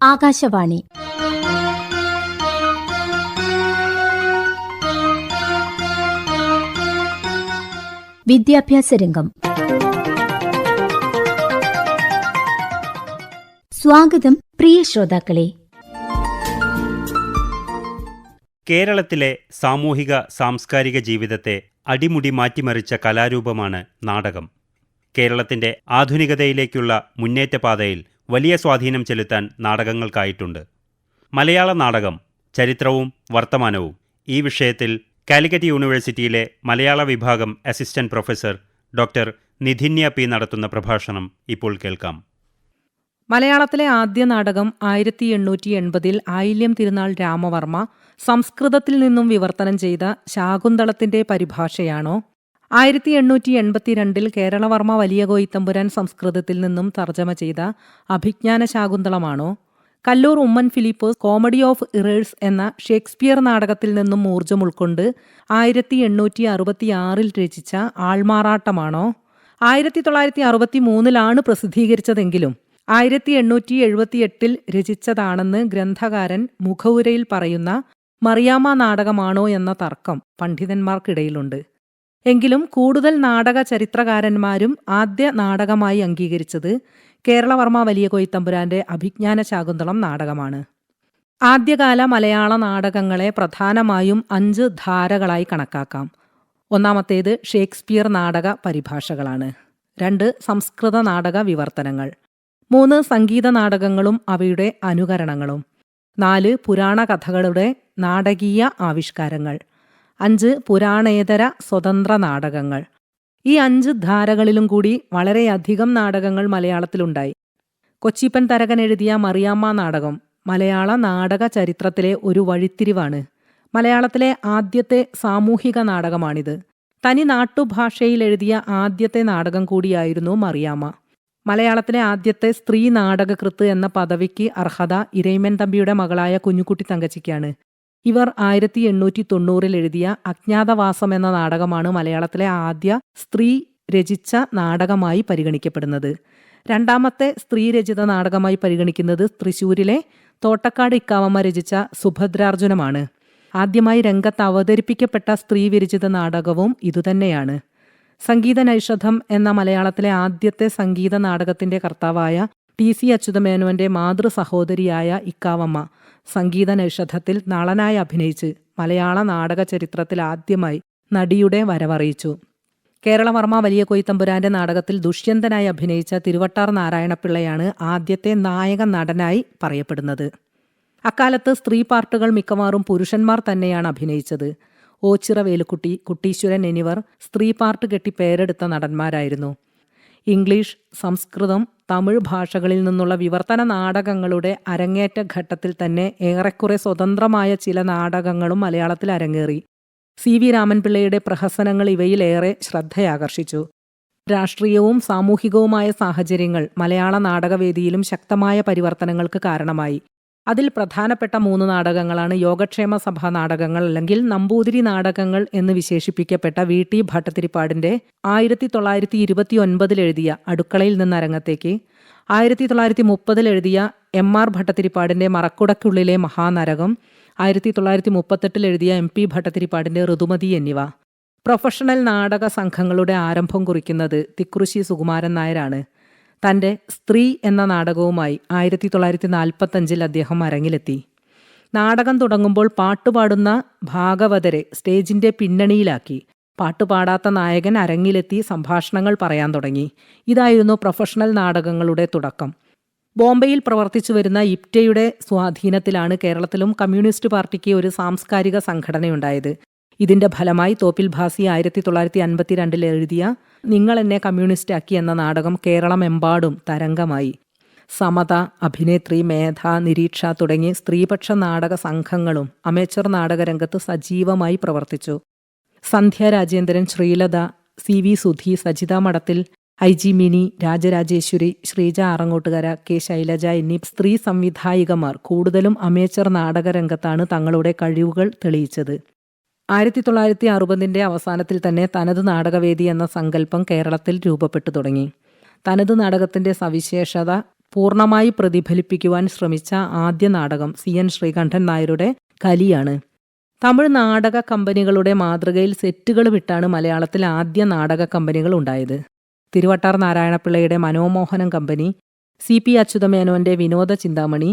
ആകാശവാണി. വിദ്യാഭ്യാസ രംഗം. സ്വാഗതം പ്രിയ ശ്രോതാക്കളെ. കേരളത്തിലെ സാമൂഹിക സാംസ്കാരിക ജീവിതത്തെ അടിമുടി മാറ്റിമറിച്ച കലാരൂപമാണ് നാടകം. കേരളത്തിന്റെ ആധുനികതയിലേക്കുള്ള മുന്നേറ്റപാതയിൽ വലിയ സ്വാധീനം ചെലുത്താൻ നാടകങ്ങൾക്കായിട്ടുണ്ട്. മലയാള നാടകം ചരിത്രവും വർത്തമാനവും. ഈ വിഷയത്തിൽ കാലിക്കറ്റ് യൂണിവേഴ്സിറ്റിയിലെ മലയാള വിഭാഗം assistant professor doctor Nidhinya P നടത്തുന്ന പ്രഭാഷണം ഇപ്പോൾ കേൾക്കാം. മലയാളത്തിലെ ആദ്യ നാടകം ആയിരത്തി എണ്ണൂറ്റി എൺപതിൽ ആയില്യം തിരുനാൾ രാമവർമ്മ സംസ്കൃതത്തിൽ നിന്നും വിവർത്തനം ചെയ്ത ശാകുന്തളത്തിന്റെ പരിഭാഷയാണോ? ആയിരത്തി എണ്ണൂറ്റി എൺപത്തിരണ്ടിൽ കേരളവർമ്മ വലിയ കോയിത്തമ്പുരാൻ സംസ്കൃതത്തിൽ നിന്നും തർജമ ചെയ്ത അഭിജ്ഞാന ശാകുന്തളമാണോ? Kallur Oommen Philipose comedy of errors എന്ന ഷേക്സ്പിയർ നാടകത്തിൽ നിന്നും ഊർജം ഉൾക്കൊണ്ട് ആയിരത്തി എണ്ണൂറ്റി അറുപത്തിയാറിൽ രചിച്ച ആൾമാറാട്ടമാണോ? ആയിരത്തി തൊള്ളായിരത്തി അറുപത്തി മൂന്നിലാണ് പ്രസിദ്ധീകരിച്ചതെങ്കിലും ആയിരത്തി എണ്ണൂറ്റി എഴുപത്തിയെട്ടിൽ രചിച്ചതാണെന്ന് ഗ്രന്ഥകാരൻ മുഖവുരയിൽ പറയുന്ന മറിയാമ്മ നാടകമാണോ എന്ന തർക്കം പണ്ഡിതന്മാർക്കിടയിലുണ്ട്. എങ്കിലും കൂടുതൽ നാടക ചരിത്രകാരന്മാരും ആദ്യ നാടകമായി അംഗീകരിച്ചത് കേരളവർമ്മ വലിയ കൊയ്ത്തമ്പുരാന്റെ അഭിജ്ഞാന ശാകുന്തളം നാടകമാണ്. ആദ്യകാല മലയാള നാടകങ്ങളെ പ്രധാനമായും അഞ്ച് ധാരകളായി കണക്കാക്കാം. ഒന്നാമത്തേത് ഷേക്സ്പിയർ നാടക പരിഭാഷകളാണ്. രണ്ട് സംസ്കൃത നാടക വിവർത്തനങ്ങൾ. മൂന്ന് സംഗീത നാടകങ്ങളും അവയുടെ അനുകരണങ്ങളും. നാല് പുരാണ കഥകളുടെ നാടകീയ ആവിഷ്കാരങ്ങൾ. അഞ്ച് പുരാണേതര സ്വതന്ത്ര നാടകങ്ങൾ. ഈ അഞ്ച് ധാരകളിലും കൂടി വളരെയധികം നാടകങ്ങൾ മലയാളത്തിലുണ്ടായി. കൊച്ചിപ്പൻ തരകൻ എഴുതിയ മറിയാമ്മ നാടകം മലയാള നാടക ചരിത്രത്തിലെ ഒരു വഴിത്തിരിവാണ്. മലയാളത്തിലെ ആദ്യത്തെ സാമൂഹിക നാടകമാണിത്. തനി നാട്ടുഭാഷയിൽ എഴുതിയ ആദ്യത്തെ നാടകം കൂടിയായിരുന്നു മറിയാമ്മ. മലയാളത്തിലെ ആദ്യത്തെ സ്ത്രീ നാടകകൃത്ത് എന്ന പദവിക്ക് അർഹത ഇരയിമൻ തമ്പിയുടെ മകളായ കുഞ്ഞുകുട്ടി തങ്കച്ചിക്കാണ്. ഇവർ ആയിരത്തി എണ്ണൂറ്റി തൊണ്ണൂറിൽ എഴുതിയ അജ്ഞാതവാസം എന്ന നാടകമാണ് മലയാളത്തിലെ ആദ്യ സ്ത്രീ രചിച്ച നാടകമായി പരിഗണിക്കപ്പെടുന്നത്. രണ്ടാമത്തെ സ്ത്രീ രചിത നാടകമായി പരിഗണിക്കുന്നത് തൃശൂരിലെ തോട്ടക്കാട് ഇക്കാവമ്മ രചിച്ച സുഭദ്രാർജുനമാണ്. ആദ്യമായി രംഗത്ത് അവതരിപ്പിക്കപ്പെട്ട സ്ത്രീ വിരചിത നാടകവും ഇതുതന്നെയാണ്. സംഗീത നൈഷധം എന്ന മലയാളത്തിലെ ആദ്യത്തെ സംഗീത നാടകത്തിന്റെ കർത്താവായ ടി സി അച്യുതമേനോന്റെ മാതൃ സഹോദരിയായ ഇക്കാവമ്മ. സംഗീത നൈഷധത്തിൽ നളനായി അഭിനയിച്ച് മലയാള നാടക ചരിത്രത്തിൽ ആദ്യമായി നടിയുടെ വരവറിയിച്ചു. കേരളവർമ്മ വലിയ കൊയ്ത്തമ്പുരാന്റെ നാടകത്തിൽ ദുഷ്യന്തനായി അഭിനയിച്ച തിരുവട്ടാർ നാരായണപിള്ളയാണ് ആദ്യത്തെ നായക നടനായി പറയപ്പെടുന്നത്. അക്കാലത്ത് സ്ത്രീ പാർട്ടുകൾ മിക്കവാറും പുരുഷന്മാർ തന്നെയാണ് അഭിനയിച്ചത്. ഓച്ചിറ വേലുക്കുട്ടി കുട്ടീശ്വരൻ എന്നിവർ സ്ത്രീ പാർട്ട് കെട്ടി പേരെടുത്ത നടന്മാരായിരുന്നു. ഇംഗ്ലീഷ് സംസ്കൃതം തമിഴ് ഭാഷകളിൽ നിന്നുള്ള വിവർത്തന നാടകങ്ങളുടെ അരങ്ങേറ്റ ഘട്ടത്തിൽ തന്നെ ഏറെക്കുറെ സ്വതന്ത്രമായ ചില നാടകങ്ങളും മലയാളത്തിൽ അരങ്ങേറി. സി. വി. രാമൻപിള്ളയുടെ പ്രഹസനങ്ങൾ ഇവയിലേറെ ശ്രദ്ധയാകർഷിച്ചു. രാഷ്ട്രീയവും സാമൂഹികവുമായ സാഹചര്യങ്ങൾ മലയാള നാടകവേദിയിലും ശക്തമായ പരിവർത്തനങ്ങൾക്ക് കാരണമായി. അതിൽ പ്രധാനപ്പെട്ട മൂന്ന് നാടകങ്ങളാണ് യോഗക്ഷേമ സഭാ നാടകങ്ങൾ അല്ലെങ്കിൽ നമ്പൂതിരി നാടകങ്ങൾ എന്ന് വിശേഷിപ്പിക്കപ്പെട്ട വി ടി ഭട്ടതിരിപ്പാടിന്റെ ആയിരത്തി തൊള്ളായിരത്തി ഇരുപത്തി ഒൻപതിൽ എഴുതിയ അടുക്കളയിൽ നിന്ന് അരങ്ങത്തേക്ക് ആയിരത്തി തൊള്ളായിരത്തി മുപ്പതിൽ എഴുതിയ എം ആർ ഭട്ടതിരിപ്പാടിന്റെ മറക്കുടക്കുള്ളിലെ മഹാനരകം ആയിരത്തി തൊള്ളായിരത്തി മുപ്പത്തെട്ടിൽ എഴുതിയ എം പി ഭട്ടതിരിപ്പാടിന്റെ ഋതുമതി എന്നിവ. പ്രൊഫഷണൽ നാടക സംഘങ്ങളുടെ ആരംഭം കുറിക്കുന്നത് തിക്കുറിശി സുകുമാരൻ നായരാണ്. തന്റെ സ്ത്രീ എന്ന നാടകവുമായി ആയിരത്തി തൊള്ളായിരത്തി നാൽപ്പത്തഞ്ചിൽ അദ്ദേഹം അരങ്ങിലെത്തി. നാടകം തുടങ്ങുമ്പോൾ പാട്ടുപാടുന്ന ഭാഗവതരെ സ്റ്റേജിന്റെ പിന്നണിയിലാക്കി. പാട്ടുപാടാത്ത നായകൻ അരങ്ങിലെത്തി സംഭാഷണങ്ങൾ പറയാൻ തുടങ്ങി. ഇതായിരുന്നു പ്രൊഫഷണൽ നാടകങ്ങളുടെ തുടക്കം. ബോംബെയിൽ പ്രവർത്തിച്ചു വരുന്ന ഇപ്റ്റയുടെ സ്വാധീനത്തിലാണ് കേരളത്തിലും കമ്മ്യൂണിസ്റ്റ് പാർട്ടിക്ക് ഒരു സാംസ്കാരിക സംഘടനയുണ്ടായത്. ഇതിന്റെ ഫലമായി തോപ്പിൽ ഭാസി ആയിരത്തി തൊള്ളായിരത്തി അൻപത്തിരണ്ടിൽ എഴുതിയ നിങ്ങൾ എന്നെ കമ്മ്യൂണിസ്റ്റ് ആക്കി എന്ന നാടകം കേരളമെമ്പാടും തരംഗമായി. സമത അഭിനേത്രി മേധ നിരീക്ഷ തുടങ്ങി സ്ത്രീപക്ഷ നാടക സംഘങ്ങളും അമേച്ചർ നാടകരംഗത്ത് സജീവമായി പ്രവർത്തിച്ചു. Sandhya Rajendran Sreelatha C V Sudhi Sajitha Madathil I G Mini Rajarajeswari Sreeja Arangottukara K Shailaja എന്നീ സ്ത്രീ സംവിധായികമാർ കൂടുതലും അമേച്ചർ നാടകരംഗത്താണ് തങ്ങളുടെ കഴിവുകൾ തെളിയിച്ചത്. ആയിരത്തി തൊള്ളായിരത്തി അറുപതിന്റെ അവസാനത്തിൽ തന്നെ തനത് നാടകവേദി എന്ന സങ്കല്പം കേരളത്തിൽ രൂപപ്പെട്ടു തുടങ്ങി. തനത് നാടകത്തിന്റെ സവിശേഷത പൂർണമായി പ്രതിഫലിപ്പിക്കുവാൻ ശ്രമിച്ച ആദ്യ നാടകം സി എൻ ശ്രീകണ്ഠൻ നായരുടെ കലിയാണ്. തമിഴ് നാടക കമ്പനികളുടെ മാതൃകയിൽ സെറ്റുകൾ വിട്ടാണ് മലയാളത്തിൽ ആദ്യ നാടക കമ്പനികൾ ഉണ്ടായത്. തിരുവട്ടാർ നാരായണപിള്ളയുടെ മനോമോഹനം കമ്പനി സി പി അച്യുതമേനോന്റെ വിനോദ ചിന്താമണി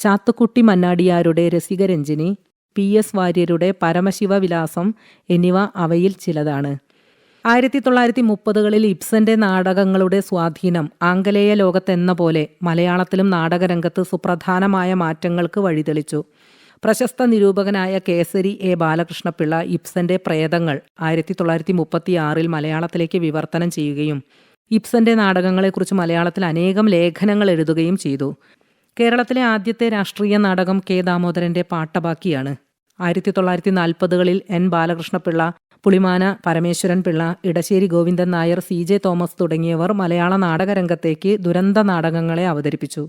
ചാത്തുക്കുട്ടി മന്നാടിയാരുടെ രസികരഞ്ജിനി പി എസ് വാര്യരുടെ പരമശിവവിലാസം എന്നിവ അവയിൽ ചിലതാണ്. ആയിരത്തി തൊള്ളായിരത്തി മുപ്പതുകളിൽ ഇബ്സന്റെ നാടകങ്ങളുടെ സ്വാധീനം ആംഗലേയ ലോകത്തെന്ന പോലെ മലയാളത്തിലും നാടകരംഗത്ത് സുപ്രധാനമായ മാറ്റങ്ങൾക്ക് വഴിതെളിച്ചു. പ്രശസ്ത നിരൂപകനായ കേസരി എ. ബാലകൃഷ്ണപിള്ള ഇബ്സന്റെ പ്രേതങ്ങൾ ആയിരത്തി തൊള്ളായിരത്തി മുപ്പത്തി ആറിൽ മലയാളത്തിലേക്ക് വിവർത്തനം ചെയ്യുകയും ഇബ്സന്റെ നാടകങ്ങളെക്കുറിച്ച് മലയാളത്തിൽ അനേകം ലേഖനങ്ങൾ എഴുതുകയും ചെയ്തു. കേരളത്തിലെ ആദ്യത്തെ രാഷ്ട്രീയ നാടകം കെ ദാമോദരന്റെ പാട്ടബാക്കിയാണ് ആയിരത്തി തൊള്ളായിരത്തി നാൽപ്പതുകളിൽ N Balakrishnapillai Pulimana Parameswaran Pillai Edasseri Govindan Nair C J Thomas തുടങ്ങിയവർ മലയാള നാടകരംഗത്തേക്ക് ദുരന്ത നാടകങ്ങളെ അവതരിപ്പിച്ചു.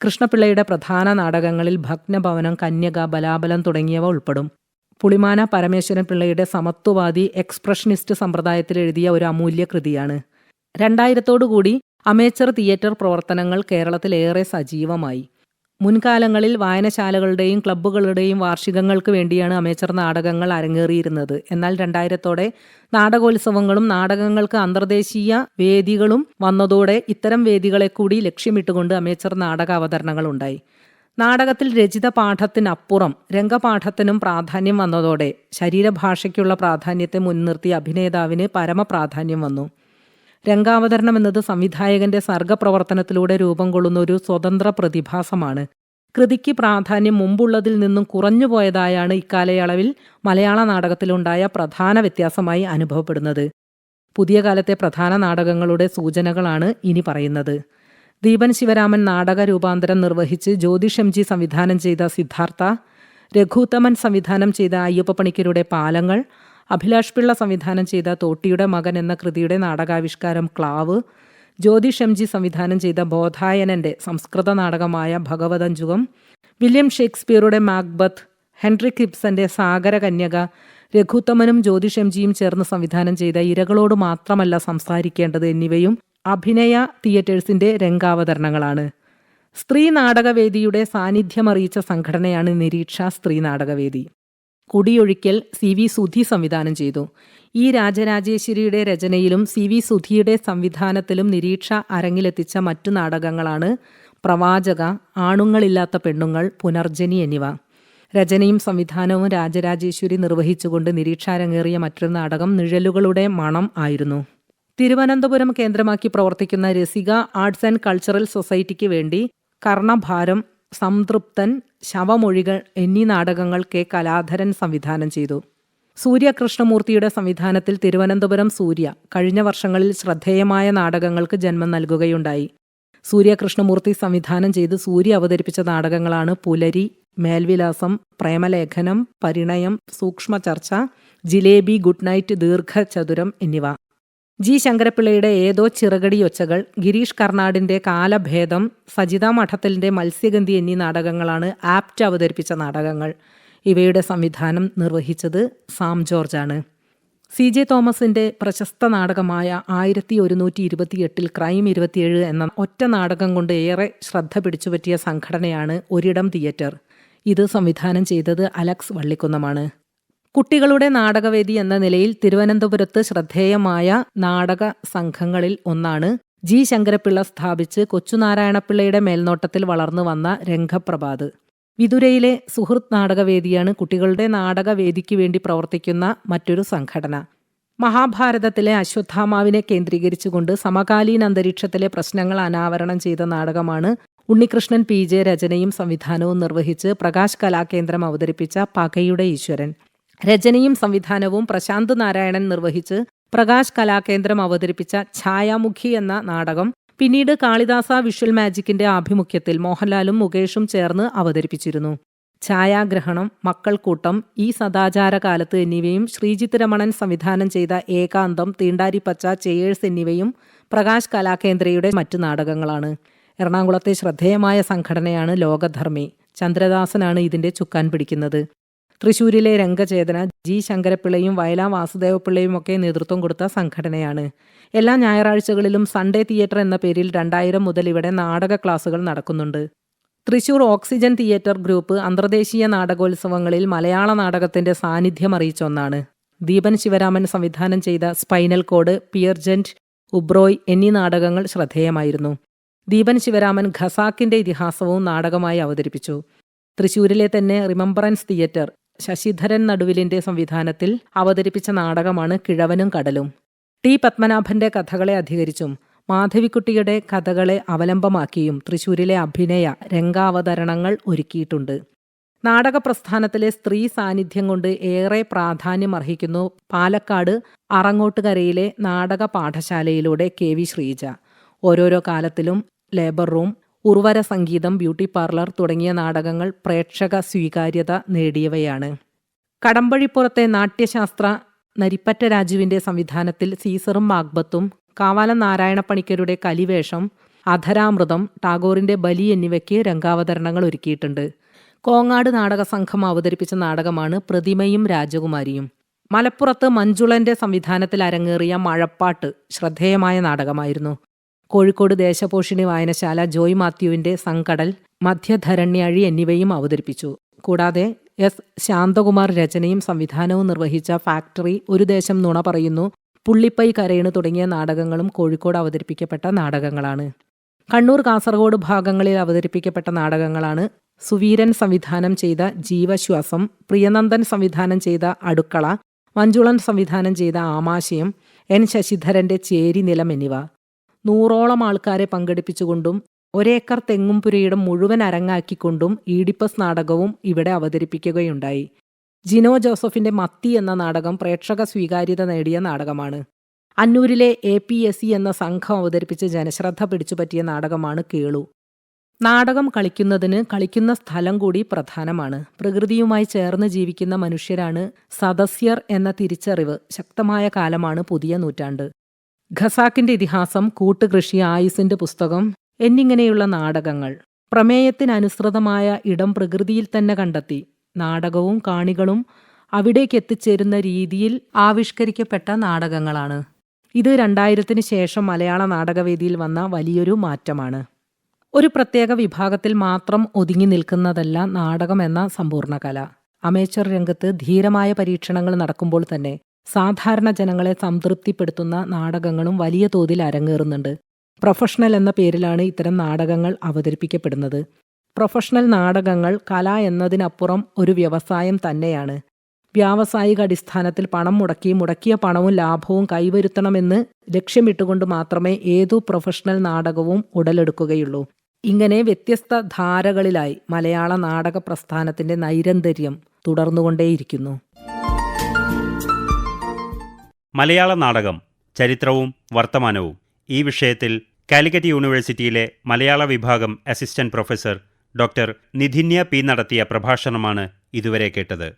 കൃഷ്ണപിള്ളയുടെ പ്രധാന നാടകങ്ങളിൽ ഭഗ്നഭവനം കന്യക ബലാബലം തുടങ്ങിയവ ഉൾപ്പെടും. പുളിമാന പരമേശ്വരൻ പിള്ളയുടെ സമത്വവാദി എക്സ്പ്രഷനിസ്റ്റ് സമ്പ്രദായത്തിൽ എഴുതിയ ഒരു അമൂല്യ കൃതിയാണ്. രണ്ടായിരത്തോടുകൂടി അമേച്ചർ തിയേറ്റർ പ്രവർത്തനങ്ങൾ കേരളത്തിലേറെ സജീവമായി. മുൻകാലങ്ങളിൽ വായനശാലകളുടെയും ക്ലബ്ബുകളുടെയും വാർഷികങ്ങൾക്ക് വേണ്ടിയാണ് അമേച്ചർ നാടകങ്ങൾ അരങ്ങേറിയിരുന്നത്. എന്നാൽ രണ്ടായിരത്തോടെ നാടകോത്സവങ്ങളും നാടകങ്ങൾക്ക് അന്തർദേശീയ വേദികളും വന്നതോടെ ഇത്തരം വേദികളെ കൂടി ലക്ഷ്യമിട്ടുകൊണ്ട് അമേച്ചർ നാടക അവതരണങ്ങൾ ഉണ്ടായി. നാടകത്തിൽ രചിത പാഠത്തിനപ്പുറം രംഗപാഠത്തിനും പ്രാധാന്യം വന്നതോടെ ശരീരഭാഷയ്ക്കുള്ള പ്രാധാന്യത്തെ മുൻനിർത്തി അഭിനേതാവിന് പരമപ്രാധാന്യം വന്നു. രംഗാവതരണം എന്നത് സംവിധായകന്റെ സർഗപ്രവർത്തനത്തിലൂടെ രൂപം കൊള്ളുന്ന ഒരു സ്വതന്ത്ര പ്രതിഭാസമാണ്. കൃതിക്ക് പ്രാധാന്യം മുമ്പുള്ളതിൽ നിന്നും കുറഞ്ഞുപോയതായാണ് ഇക്കാലയളവിൽ മലയാള നാടകത്തിലുണ്ടായ പ്രധാന വ്യത്യാസമായി അനുഭവപ്പെടുന്നത്. പുതിയ കാലത്തെ പ്രധാന നാടകങ്ങളുടെ സൂചനകളാണ് ഇനി പറയുന്നത്. ദീപൻ ശിവരാമൻ നാടക രൂപാന്തരം നിർവഹിച്ച് ജ്യോതിഷംജി സംവിധാനം ചെയ്ത സിദ്ധാർത്ഥ രഘുത്തമൻ സംവിധാനം ചെയ്ത അയ്യപ്പ പണിക്കരുടെ പാലങ്ങൾ അഭിലാഷ് പിള്ള സംവിധാനം ചെയ്ത തോട്ടിയുടെ മകൻ എന്ന കൃതിയുടെ നാടകാവിഷ്കാരം ക്ലാവ് ജ്യോതി ഷംജി സംവിധാനം ചെയ്ത ബോധായനന്റെ സംസ്കൃത നാടകമായ ഭഗവതഞ്ജുകം വില്യം ഷേക്സ്പിയറുടെ മാക്ബത്ത് ഹെൻറി കിബ്സന്റെ സാഗര കന്യക രഘുത്തമനും ജ്യോതിഷംജിയും ചേർന്ന് സംവിധാനം ചെയ്ത ഇരകളോട് മാത്രമല്ല സംസാരിക്കേണ്ടത് എന്നിവയും അഭിനയ തിയേറ്റേഴ്സിന്റെ രംഗാവതരണങ്ങളാണ്. സ്ത്രീ നാടകവേദിയുടെ സാന്നിധ്യമറിയിച്ച സംഘടനയാണ് നിരീക്ഷ സ്ത്രീ നാടകവേദി. കുടിയൊഴിക്കൽ സി വി സുധി സംവിധാനം ചെയ്തു. ഈ രാജരാജേശ്വരിയുടെ രചനയിലും സി വി സുധിയുടെ സംവിധാനത്തിലും നിരീക്ഷ അരങ്ങിലെത്തിച്ച മറ്റു നാടകങ്ങളാണ് പ്രവാചക ആണുങ്ങളില്ലാത്ത പെണ്ണുങ്ങൾ പുനർജനി എന്നിവ. രചനയും സംവിധാനവും രാജരാജേശ്വരി നിർവഹിച്ചുകൊണ്ട് നിരീക്ഷ അരങ്ങേറിയ മറ്റൊരു നാടകം നിഴലുകളുടെ മണം ആയിരുന്നു. തിരുവനന്തപുരം കേന്ദ്രമാക്കി പ്രവർത്തിക്കുന്ന രസിക ആർട്സ് ആൻഡ് കൾച്ചറൽ സൊസൈറ്റിക്ക് വേണ്ടി കർണഭാരം സംതൃപ്തൻ ശവമൊഴികൾ എന്നീ നാടകങ്ങൾ കെ കലാധരൻ സംവിധാനം ചെയ്തു. സൂര്യകൃഷ്ണമൂർത്തിയുടെ സംവിധാനത്തിൽ തിരുവനന്തപുരം സൂര്യ കഴിഞ്ഞ വർഷങ്ങളിൽ ശ്രദ്ധേയമായ നാടകങ്ങൾക്ക് ജന്മം നൽകുകയുണ്ടായി. സൂര്യകൃഷ്ണമൂർത്തി സംവിധാനം ചെയ്ത് സൂര്യ അവതരിപ്പിച്ച നാടകങ്ങളാണ് പുലരി മേൽവിലാസം പ്രേമലേഖനം പരിണയം സൂക്ഷ്മ ചർച്ച ജിലേബി ഗുഡ് നൈറ്റ് ദീർഘചതുരം എന്നിവ. ജി ശങ്കരപ്പിള്ളയുടെ ഏതോ ചിറകടിയൊച്ചകൾ ഗിരീഷ് കർണാടിന്റെ കാലഭേദം സജിത മഠത്തലിന്റെ മത്സ്യഗന്ധി എന്നീ നാടകങ്ങളാണ് ആപ്റ്റ് അവതരിപ്പിച്ച നാടകങ്ങൾ. ഇവയുടെ സംവിധാനം നിർവഹിച്ചത് സാം ജോർജാണ്. സി ജെ തോമസിന്റെ പ്രശസ്ത നാടകമായ ആയിരത്തി ഒരുന്നൂറ്റി ഇരുപത്തിയെട്ടിൽ ക്രൈം ഇരുപത്തിയേഴ് എന്ന ഒറ്റ നാടകം കൊണ്ട് ഏറെ ശ്രദ്ധ പിടിച്ചുപറ്റിയ സംഘടനയാണ് ഒരിടം തിയേറ്റർ. ഇത് സംവിധാനം ചെയ്തത് അലക്സ് വള്ളിക്കുന്നമാണ്. കുട്ടികളുടെ നാടകവേദി എന്ന നിലയിൽ തിരുവനന്തപുരത്ത് ശ്രദ്ധേയമായ നാടക സംഘങ്ങളിൽ ഒന്നാണ് ജി ശങ്കരപ്പിള്ള സ്ഥാപിച്ച് കൊച്ചുനാരായണപിള്ളയുടെ മേൽനോട്ടത്തിൽ വളർന്നു വന്ന രംഗപ്രഭാത്. വിതുരയിലെ സുഹൃത്ത് നാടകവേദിയാണ് കുട്ടികളുടെ നാടകവേദിക്ക് വേണ്ടി പ്രവർത്തിക്കുന്ന മറ്റൊരു സംഘടന. മഹാഭാരതത്തിലെ അശ്വത്ഥാമാവിനെ കേന്ദ്രീകരിച്ചുകൊണ്ട് സമകാലീന അന്തരീക്ഷത്തിലെ പ്രശ്നങ്ങൾ അനാവരണം ചെയ്ത നാടകമാണ് ഉണ്ണികൃഷ്ണൻ പി ജെ രചനയും സംവിധാനവും നിർവഹിച്ച് പ്രകാശ് കലാകേന്ദ്രം അവതരിപ്പിച്ച പകയുടെ ഈശ്വരൻ. രചനയും സംവിധാനവും പ്രശാന്ത് നാരായണൻ നിർവഹിച്ച് പ്രകാശ് കലാകേന്ദ്രം അവതരിപ്പിച്ച ഛായാമുഖി എന്ന നാടകം പിന്നീട് കാളിദാസ വിഷ്വൽ മാജിക്കിന്റെ ആഭിമുഖ്യത്തിൽ മോഹൻലാലും മുകേഷും ചേർന്ന് അവതരിപ്പിച്ചിരുന്നു. ഛായാഗ്രഹണം മക്കൾക്കൂട്ടം ഈ സദാചാര കാലത്ത് എന്നിവയും ശ്രീജിത്ത് രമണൻ സംവിധാനം ചെയ്ത ഏകാന്തം തീണ്ടാരിപ്പച്ച ചേയേഴ്സ് എന്നിവയും പ്രകാശ് കലാകേന്ദ്രയുടെ മറ്റു നാടകങ്ങളാണ്. എറണാകുളത്തെ ശ്രദ്ധേയമായ സംഘടനയാണ് ലോകധർമ്മി. ചന്ദ്രദാസനാണ് ഇതിന്റെ ചുക്കാൻ പിടിക്കുന്നത്. തൃശൂരിലെ രംഗചേതന ജി ശങ്കരപ്പിള്ളയും വയലാ വാസുദേവപിള്ളയും ഒക്കെ നേതൃത്വം കൊടുത്ത സംഘടനയാണ്. എല്ലാ ഞായറാഴ്ചകളിലും സൺഡേ തിയേറ്റർ എന്ന പേരിൽ രണ്ടായിരം മുതൽ ഇവിടെ നാടക ക്ലാസുകൾ നടക്കുന്നുണ്ട്. തൃശൂർ ഓക്സിജൻ തിയേറ്റർ ഗ്രൂപ്പ് അന്തർദേശീയ നാടകോത്സവങ്ങളിൽ മലയാള നാടകത്തിന്റെ സാന്നിധ്യം അറിയിച്ച ഒന്നാണ് ദീപൻ ശിവരാമൻ സംവിധാനം ചെയ്ത സ്പൈനൽ കോഡ് പിയർജന്റ് ഉബ്രോയ് എന്നീ നാടകങ്ങൾ ശ്രദ്ധേയമായിരുന്നു. ദീപൻ ശിവരാമൻ ഖസാക്കിന്റെ ഇതിഹാസവും നാടകമായി അവതരിപ്പിച്ചു. തൃശൂരിലെ തന്നെ റിമംബറൻസ് തിയേറ്റർ ശശിധരൻ നടുവിലിന്റെ സംവിധാനത്തിൽ അവതരിപ്പിച്ച നാടകമാണ് കിഴവനും കടലും. ടി. പത്മനാഭന്റെ കഥകളെ അധികരിച്ചും മാധവിക്കുട്ടിയുടെ കഥകളെ അവലംബമാക്കിയും തൃശൂരിലെ അഭിനയ രംഗാവതരണങ്ങൾ ഒരുക്കിയിട്ടുണ്ട്. നാടക പ്രസ്ഥാനത്തിലെ സ്ത്രീ സാന്നിധ്യം കൊണ്ട് ഏറെ പ്രാധാന്യം അർഹിക്കുന്നു പാലക്കാട് അറങ്ങോട്ടുകരയിലെ നാടക പാഠശാലയിലൂടെ കെ വി ശ്രീജ. ഓരോരോ കാലത്തിലും ലേബർ റൂം ഉർവര സംഗീതം ബ്യൂട്ടി പാർലർ തുടങ്ങിയ നാടകങ്ങൾ പ്രേക്ഷക സ്വീകാര്യത നേടിയവയാണ്. കടമ്പഴിപ്പുറത്തെ നാട്യശാസ്ത്ര നരിപ്പറ്റ രാജുവിന്റെ സംവിധാനത്തിൽ സീസറും മാഗ്ബത്തും കാവാല നാരായണപ്പണിക്കരുടെ കലിവേഷം അധരാമൃതം ടാഗോറിന്റെ ബലി എന്നിവയ്ക്ക് രംഗാവതരണങ്ങൾ ഒരുക്കിയിട്ടുണ്ട്. കോങ്ങാട് നാടക സംഘം അവതരിപ്പിച്ച നാടകമാണ് പ്രതിമയും രാജകുമാരിയും. മലപ്പുറത്ത് മഞ്ജുളന്റെ സംവിധാനത്തിൽ അരങ്ങേറിയ മഴപ്പാട്ട് ശ്രദ്ധേയമായ നാടകമായിരുന്നു. കോഴിക്കോട് ദേശപോഷിണി വായനശാല ജോയ് മാത്യുവിന്റെ സംകടൽ മധ്യധരണ്യാഴി എന്നിവയും അവതരിപ്പിച്ചു. കൂടാതെ എസ്. ശാന്തകുമാർ രചനയും സംവിധാനവും നിർവഹിച്ച ഫാക്ടറി ഒരു ദേശം നുണ പറയുന്നു പുള്ളിപ്പൈ കരയണ് തുടങ്ങിയ നാടകങ്ങളും കോഴിക്കോട് അവതരിപ്പിക്കപ്പെട്ട നാടകങ്ങളാണ്. കണ്ണൂർ കാസർഗോഡ് ഭാഗങ്ങളിൽ അവതരിപ്പിക്കപ്പെട്ട നാടകങ്ങളാണ് സുവീരൻ സംവിധാനം ചെയ്ത ജീവശ്വാസം പ്രിയനന്ദൻ സംവിധാനം ചെയ്ത അടുക്കള മഞ്ജുളൻ സംവിധാനം ചെയ്ത ആമാശയം എൻ. ശശിധരന്റെ ചേരി നിലം എന്നിവ. നൂറോളം ആൾക്കാരെ പങ്കെടുപ്പിച്ചുകൊണ്ടും ഒരേക്കർ തെങ്ങും പുരയിടം മുഴുവൻ അരങ്ങാക്കിക്കൊണ്ടും ഈഡിപ്പസ് നാടകവും ഇവിടെ അവതരിപ്പിക്കുകയുണ്ടായി. ജിനോ ജോസഫിന്റെ മത്തി എന്ന നാടകം പ്രേക്ഷക സ്വീകാര്യത നേടിയ നാടകമാണ്. അന്നൂരിലെ എ പി എസ് സി എന്ന സംഘം അവതരിപ്പിച്ച് ജനശ്രദ്ധ പിടിച്ചുപറ്റിയ നാടകമാണ് കേളു. നാടകം കളിക്കുന്നതിന് കളിക്കുന്ന സ്ഥലം കൂടി പ്രധാനമാണ്. പ്രകൃതിയുമായി ചേർന്ന് ജീവിക്കുന്ന മനുഷ്യരാണ് സദസ്യർ എന്ന തിരിച്ചറിവ് ശക്തമായ കാലമാണ് പുതിയ നൂറ്റാണ്ട്. ഖസാക്കിന്റെ ഇതിഹാസം കൂട്ടുകൃഷി ആയുസിന്റെ പുസ്തകം എന്നിങ്ങനെയുള്ള നാടകങ്ങൾ പ്രമേയത്തിനനുസൃതമായ ഇടം പ്രകൃതിയിൽ തന്നെ കണ്ടെത്തി. നാടകവും കാണികളും അവിടേക്ക് എത്തിച്ചേരുന്ന രീതിയിൽ ആവിഷ്കരിക്കപ്പെട്ട നാടകങ്ങളാണ്. ഇത് രണ്ടായിരത്തിന് ശേഷം മലയാള നാടകവേദിയിൽ വന്ന വലിയൊരു മാറ്റമാണ്. ഒരു പ്രത്യേക വിഭാഗത്തിൽ മാത്രം ഒതുങ്ങി നിൽക്കുന്നതല്ല നാടകം എന്ന സമ്പൂർണ കല. അമേച്ചർ രംഗത്ത് ധീരമായ പരീക്ഷണങ്ങൾ നടക്കുമ്പോൾ തന്നെ സാധാരണ ജനങ്ങളെ സംതൃപ്തിപ്പെടുത്തുന്ന നാടകങ്ങളും വലിയ തോതിൽ അരങ്ങേറുന്നുണ്ട്. പ്രൊഫഷണൽ എന്ന പേരിലാണ് ഇത്തരം നാടകങ്ങൾ അവതരിപ്പിക്കപ്പെടുന്നത്. പ്രൊഫഷണൽ നാടകങ്ങൾ കല എന്നതിനപ്പുറം ഒരു വ്യവസായം തന്നെയാണ്. വ്യാവസായിക അടിസ്ഥാനത്തിൽ പണം മുടക്കി മുടക്കിയ പണവും ലാഭവും കൈവരുത്തണമെന്ന് ലക്ഷ്യമിട്ടുകൊണ്ട് മാത്രമേ ഏതു പ്രൊഫഷണൽ നാടകവും ഉടലെടുക്കുകയുള്ളൂ. ഇങ്ങനെ വ്യത്യസ്ത ധാരകളിലായി മലയാള നാടക പ്രസ്ഥാനത്തിന്റെ നൈരന്തര്യം തുടർന്നുകൊണ്ടേയിരിക്കുന്നു. മലയാള നാടകം ചരിത്രവും വർത്തമാനവും. ഈ വിഷയത്തിൽ കാലിക്കറ്റ് യൂണിവേഴ്സിറ്റിയിലെ മലയാള വിഭാഗം assistant professor doctor Nidhinya P നടത്തിയ പ്രഭാഷണമാണ് ഇതുവരെ കേട്ടത്.